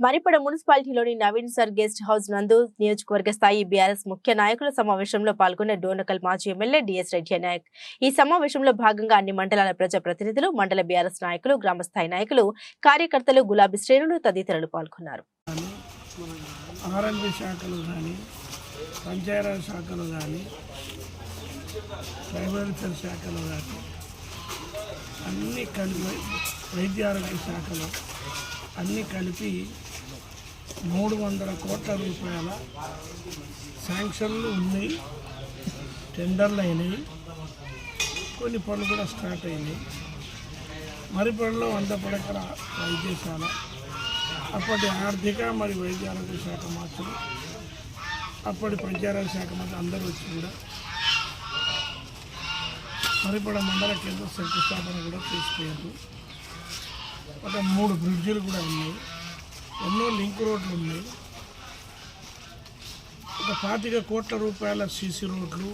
మరిపడ మున్సిపాలిటీలోని Naveen sir guest house నందు నియోజకవర్గ స్థాయి బీఆర్ఎస్ ముఖ్య నాయకుల సమావేశంలో పాల్గొన్న డోనకల్ మాజీ ఎమ్మెల్యే డిఎస్ రెడ్డి నాయక్. ఈ సమావేశంలో భాగంగా అన్ని మండలాల ప్రజా ప్రతినిధులు మండల బీఆర్ఎస్ నాయకులు గ్రామస్థాయి నాయకులు కార్యకర్తలు గులాబీ శ్రేణులు తదితరులు పాల్గొన్నారు. ఆర్ఎల్బి శాఖలు కానీ ట్రైబల్ శాఖలు కానీ కలిపి వైద్య ఆరోగ్య శాఖలో అన్నీ కలిపి మూడు వందల కోట్ల రూపాయల శాంక్షన్లు ఉన్నాయి. టెండర్లు అయినాయి. కొన్ని పనులు కూడా స్టార్ట్ అయినాయి. మరిపడిలో వంద పడకర వైద్యశాల అప్పటి ఆర్థిక మరి వైద్య ఆరోగ్య శాఖ మాత్రం అప్పటి పంచాయతీ శాఖ మాత్రం అందరూ వచ్చి కూడా మరిపడ మండల కేంద్ర శంకుస్థాపన కూడా తీసుకుపోయారు ఒక మూడు బ్రిడ్జిలు కూడా ఉన్నాయి. ఎన్నో లింక్ రోడ్లు ఉన్నాయి. ఒక పాతిక కోట్ల రూపాయల సీసీ రోడ్లు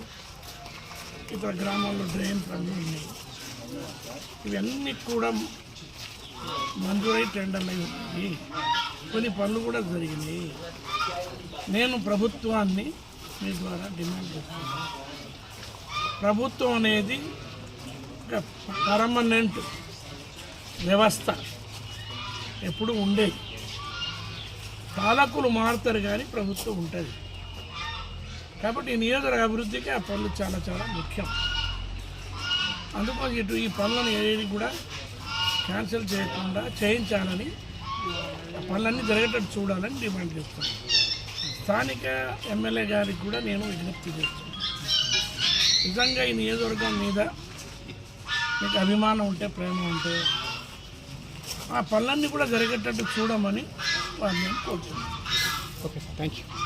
ఇతర గ్రామాల్లో డ్రైన్ పనులు ఉన్నాయి. ఇవన్నీ కూడా మంజూరై టెండర్లు అయి ఉన్నాయి. కొన్ని పనులు కూడా జరిగినాయి. నేను ప్రభుత్వాన్ని మీ ద్వారా డిమాండ్ చేస్తున్నాను. ప్రభుత్వం అనేది ఒక పర్మనెంట్ వ్యవస్థ. ఎప్పుడు ఉండేది. పాలకులు మారుతారు కానీ ప్రభుత్వం ఉంటుంది. కాబట్టి ఈ నియోజకవర్గ అభివృద్ధికి ఆ పనులు చాలా చాలా ముఖ్యం. అందుకోసం ఇటు ఈ పనులను ఏది కూడా క్యాన్సిల్ చేయకుండా చేయించాలని ఆ పనులన్నీ జరిగేటట్టు చూడాలని డిమాండ్ చేస్తాను స్థానిక ఎమ్మెల్యే గారికి కూడా నేను విజ్ఞప్తి చేస్తాను నిజంగా ఈ నియోజకవర్గం మీద మీకు అభిమానం ఉంటే ప్రేమ ఉంటే ఆ పనులన్నీ కూడా జరిగేటట్టు చూడమని Amém. Ok, thank you.